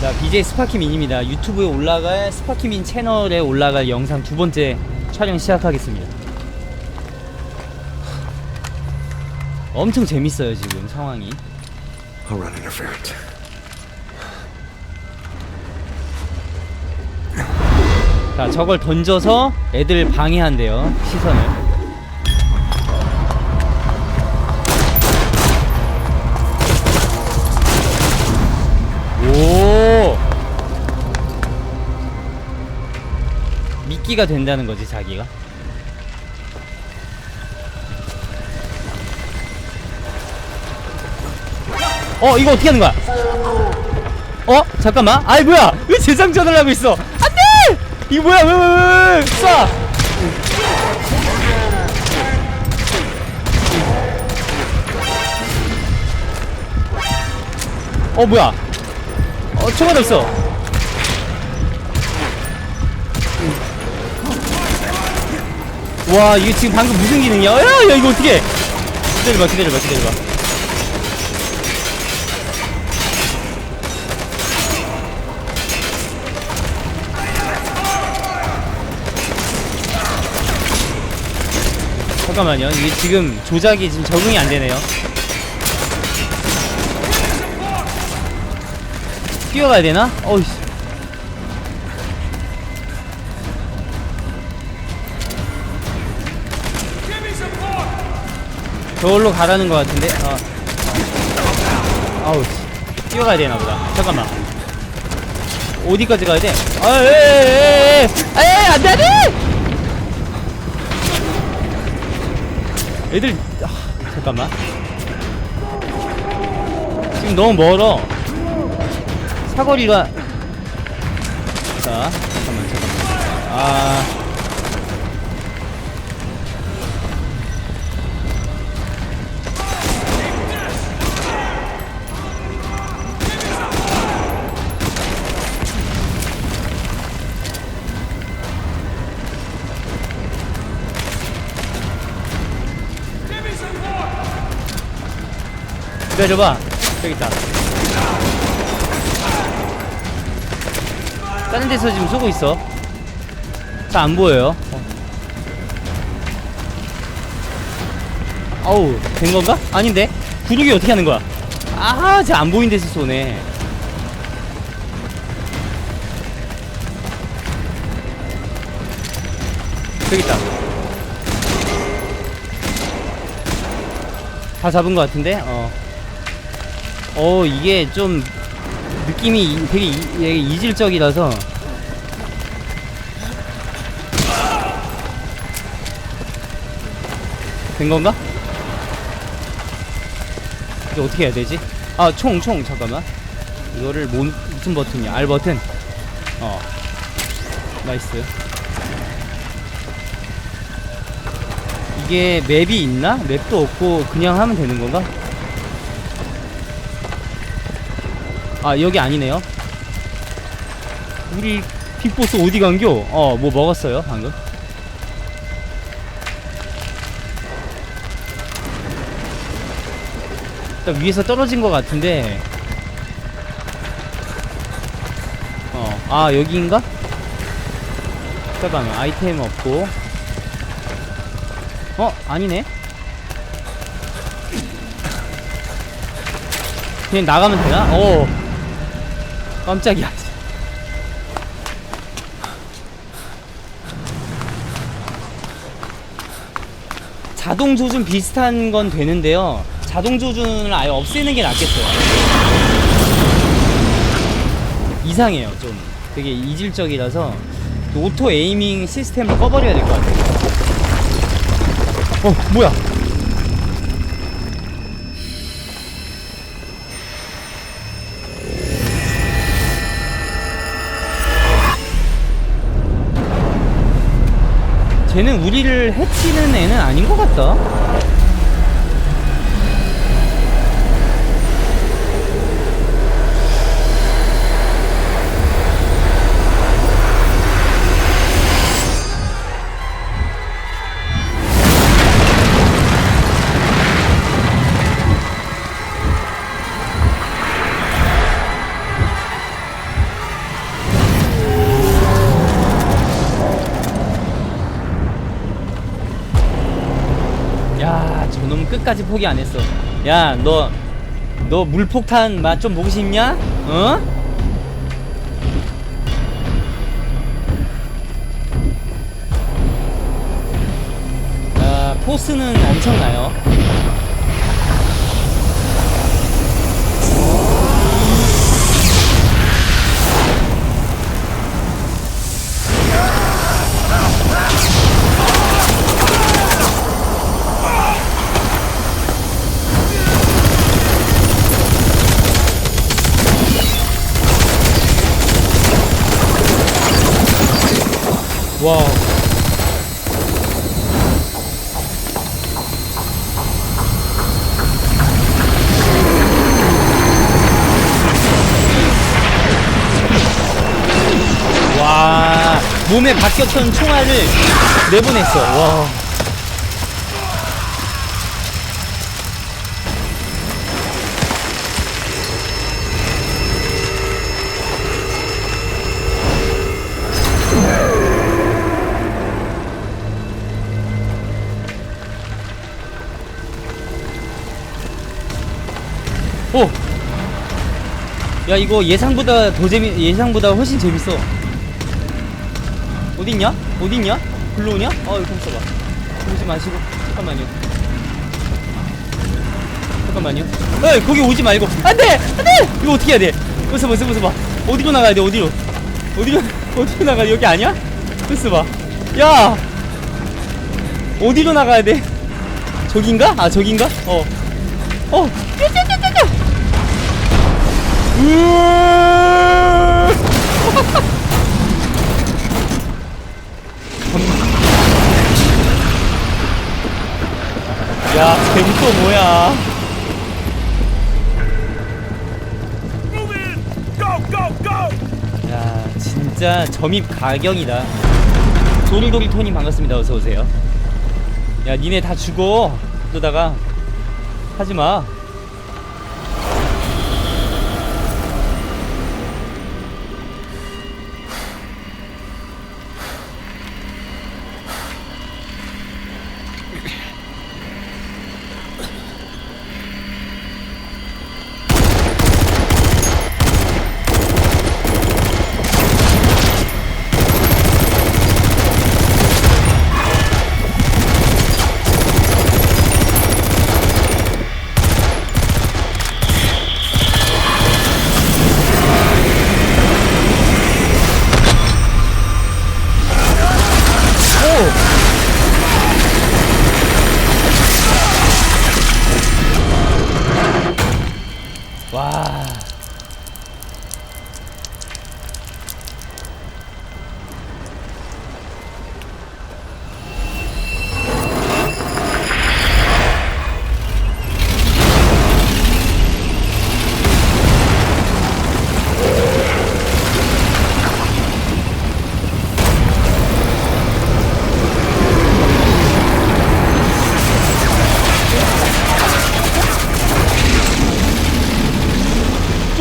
자, BJ 스파키민입니다. 유튜브에 올라갈 스파키민 채널에 올라갈 영상 두 번째 촬영 시작하겠습니다. 엄청 재밌어요, 지금 상황이. I'll run interference. 자, 저걸 던져서 애들 방해한대요, 시선을. 미끼가 된다는 거지, 자기가. 어, 이거 어떻게 하는 거야? 어? 잠깐만. 아이, 뭐야? 왜 재장전을 하고 있어? 안 돼! 이거 뭐야? 왜, 왜, 왜, 왜? 쏴! 어, 뭐야? 어, 총알 없어. 와, 이게 지금 방금 무슨 기능이야? 야, 야, 이거 어떻게? 기다려봐, 기다려봐, 기다려봐. 잠깐만요. 이게 지금 조작이 지금 적응이 안 되네요. 뛰어가야 되나? 어이 저걸로 가라는 것 같은데. 어. 아우, 씨. 뛰어가야 되나 보다. 잠깐만. 어디까지 가야 돼? 아, 에에에에! 에에, 안 돼, 안 돼! 애들 아, 잠깐만 지금 너무 멀어 사거리가 자 잠깐만 잠깐만 아 기다려봐. 저기 있다. 다른 데서 지금 쏘고 있어. 잘 안 보여요. 어. 아우 된 건가? 아닌데? 구르기 어떻게 하는 거야? 아하 쟤안 보이는 데서 쏘네. 저기 있다. 다 잡은 것 같은데? 어 어 이게 좀 느낌이 이- 되게 이, 이질적이라서 된 건가? 이게 어떻게 해야 되지? 아 총 총 잠깐만 이거를 뭐, 무슨 버튼이야 R 버튼 어 나이스 이게 맵이 있나? 맵도 없고 그냥 하면 되는 건가? 아 여기 아니네요 우리 빅보스 어디 간겨? 어 뭐 먹었어요 방금 일단 위에서 떨어진 것 같은데 어 아 여기인가? 잠깐만 아이템 없고 어 아니네 그냥 나가면 되나? 어 깜짝이야. 자동 조준 비슷한 건 되는데요. 자동 조준을 아예 없애는 게 낫겠어요. 이상해요 좀. 되게 이질적이라서 오토 에이밍 시스템을 꺼버려야 될 것 같아요. 어 뭐야 쟤는 우리를 해치는 애는 아닌 것 같다 끝까지 포기 안 했어. 야, 너, 너 물폭탄 맛 좀 보고 싶냐? 어? 아, 포스는 엄청나요. 몸에 박혔던 총알을 내보냈어. 와. 오! 야, 이거 예상보다 더 재미, 예상보다 훨씬 재밌어. 어딨냐? 어딨냐? 글로 오냐? 어, 이거 있어봐. 오지 마시고. 잠깐만요. 잠깐만요. 에이, 거기 오지 말고. 안 돼! 안 돼! 이거 어떻게 해야 돼? 웃어 봐, 웃어 봐, 웃어 봐. 어디로 나가야 돼, 어디로? 어디로, 어디로 나가야 돼? 여기 아니야? 웃어 봐. 야! 어디로 나가야 돼? 저긴가? 아, 저긴가? 어. 어! 으아! 야, 또 뭐야? 야, 진짜 점입 가경이다. 도리도리 토님 반갑습니다. 어서 오세요. 야, 니네 다 죽어. 그러다가 하지 마.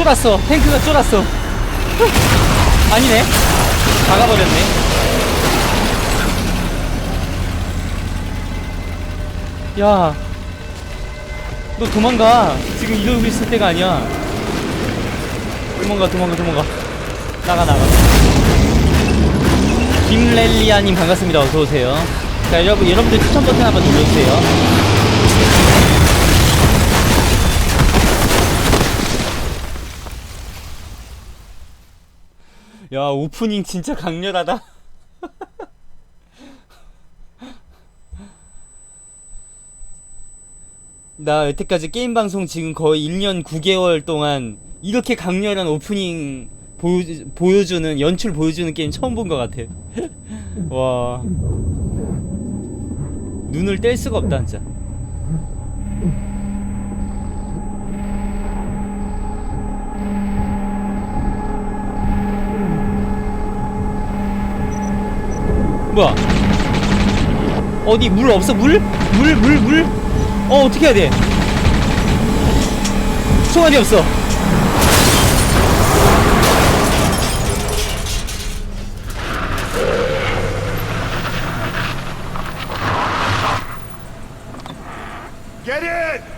쫄았어. 탱크가 쫄았어. 아니네. 박아버렸네. 야. 너 도망가. 지금 이러고 있을 때가 아니야. 도망가, 도망가, 도망가. 나가, 나가. 김렐리아님 반갑습니다. 어서오세요. 자, 여러분, 여러분들 추천 버튼 한번 눌러주세요. 야 오프닝 진짜 강렬하다. 나 여태까지 게임 방송 지금 거의 1년 9개월 동안 이렇게 강렬한 오프닝 보여, 보여주는 연출 보여주는 게임 처음 본 것 같아. 와. 눈을 뗄 수가 없다 진짜 뭐야? 어디 물 없어? 물? 물, 물, 물? 어, 어떻게 해야 돼? 총알이 없어.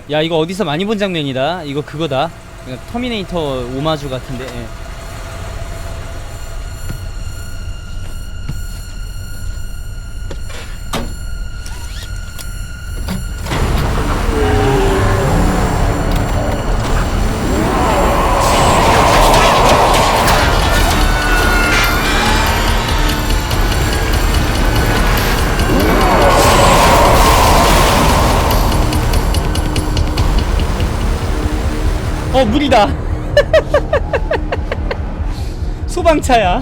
야 이거 어디서 많이 본 장면이다 이거 그거다 터미네이터 오마주 같은데 예. 어 물이다. 소방차야.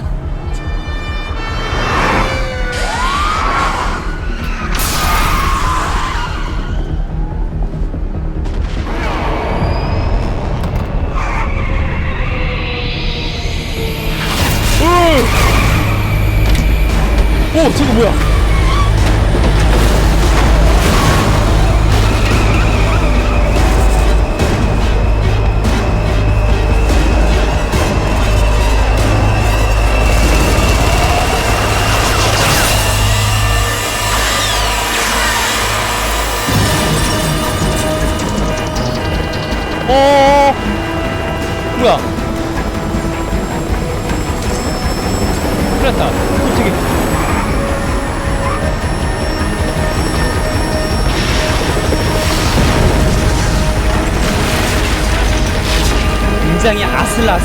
오! 오 저거 뭐야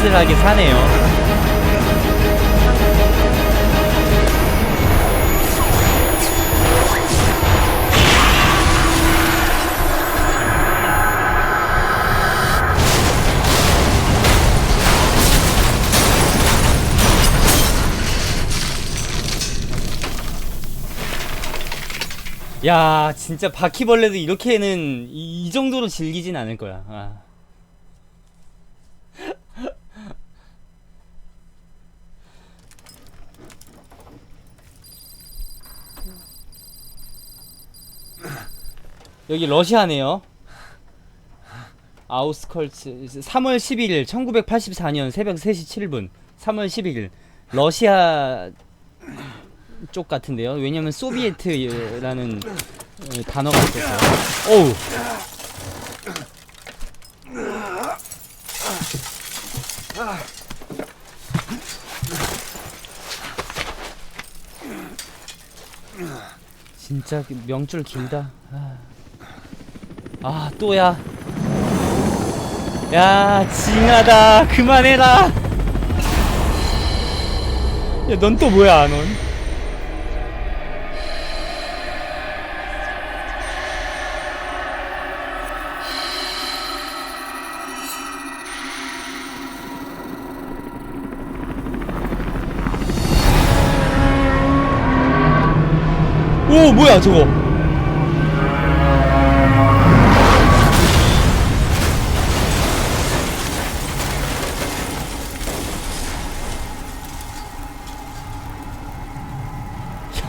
아슬아슬하게 사네요 야 진짜 바퀴벌레도 이렇게는 이, 이 정도로 즐기진 않을 거야 아. 여기 러시아네요 아우스컬츠 3월 11일 1984년 새벽 3시 7분 3월 11일 러시아 쪽 같은데요. 왜냐면 소비에트라는 어, 단어가 있었어요. 어우. 진짜 그 명줄 길다. 아, 아 또야. 야, 징하다. 그만해라. 야, 넌 또 뭐야, 넌? 오 뭐야 저거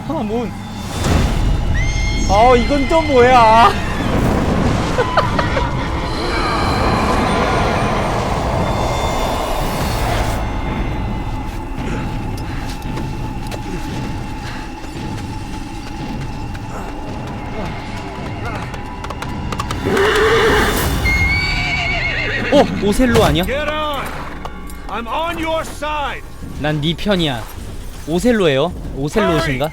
야뭔 아 이건 또 뭐야 어 오셀로 아니야? Get on! I'm on your side! 난네 편이야 오셀로예요 오셀로신가?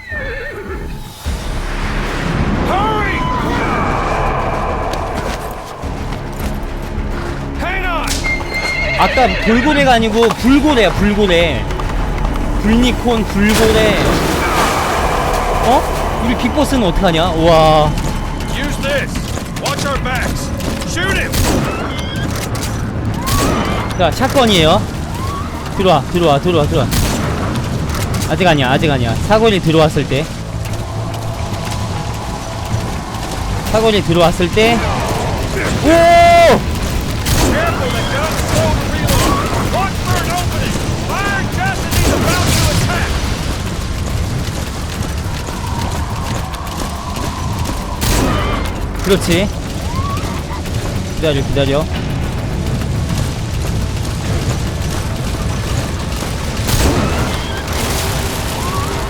아까 돌고래가 아니고 불고래야 불고래 불니콘 불고래 어? 우리 빅보스는 어떡하냐 우와 Use this! Watch our backs! Shoot him! 자 샷건이에요 들어와 들어와 들어와 들어와 아직 아니야 아직 아니야 사거리 들어왔을 때 사거리 들어왔을 때 오! 그렇지 기다려 기다려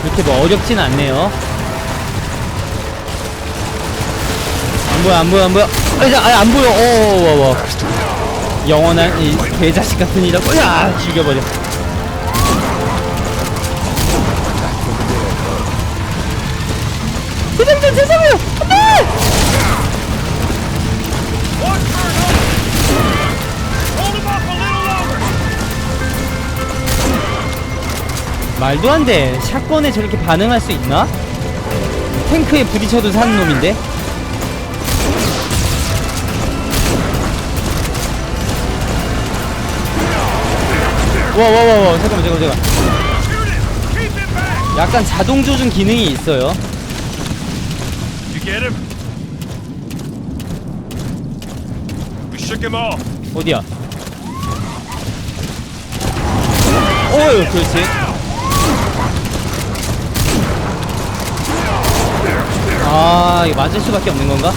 그렇게 뭐 어렵진 않네요 안 보여 안 보여 안 보여 아, 자, 아, 안 보여. 어, 와, 와. 영원한 이 개자식 같은 이라고. 야, 죽여버려. 말도 안 돼. 샷건에 저렇게 반응할 수 있나? 탱크에 부딪혀도 사는 놈인데. 와, 와, 와, 와. 잠깐만, 잠깐만, back! 약간 자동 조준 기능이 있어요. 어디야? 어유, 그렇지. 아, 이거 맞을 수밖에 없는 건가?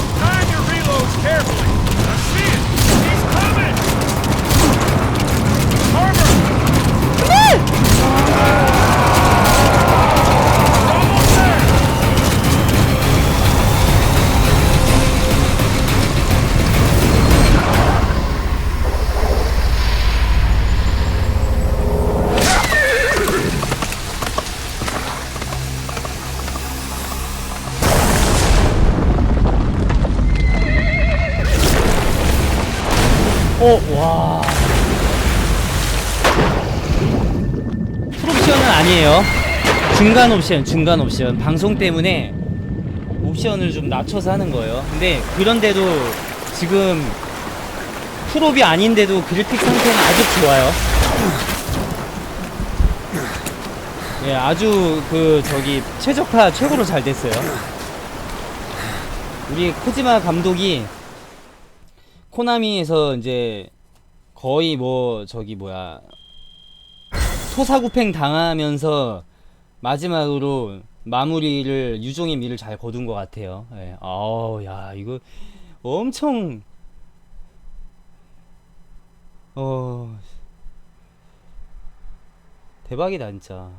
중간 옵션, 중간 옵션. 방송 때문에 옵션을 좀 낮춰서 하는 거예요. 근데 그런데도 지금 풀옵이 아닌데도 그래픽 상태는 아주 좋아요. 예, 아주 그 저기 최적화 최고로 잘 됐어요. 우리 코지마 감독이 코나미에서 이제 거의 뭐 저기 뭐야 토사구팽 당하면서 마지막으로 마무리를 유종의 미를 잘 거둔 것 같아요. 예. 아우 야 이거 엄청 어 대박이다 진짜.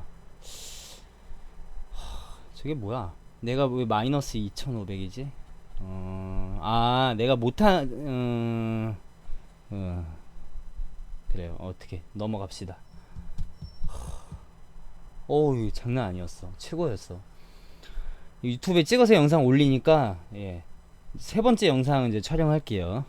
하, 저게 뭐야? 내가 왜 마이너스 2,500이지? 어, 아, 내가 못한, 음, 어, 그래요. 어떻게 넘어갑시다. 어우, 장난 아니었어. 최고였어. 유튜브에 찍어서 영상 올리니까, 예. 세 번째 영상 이제 촬영할게요.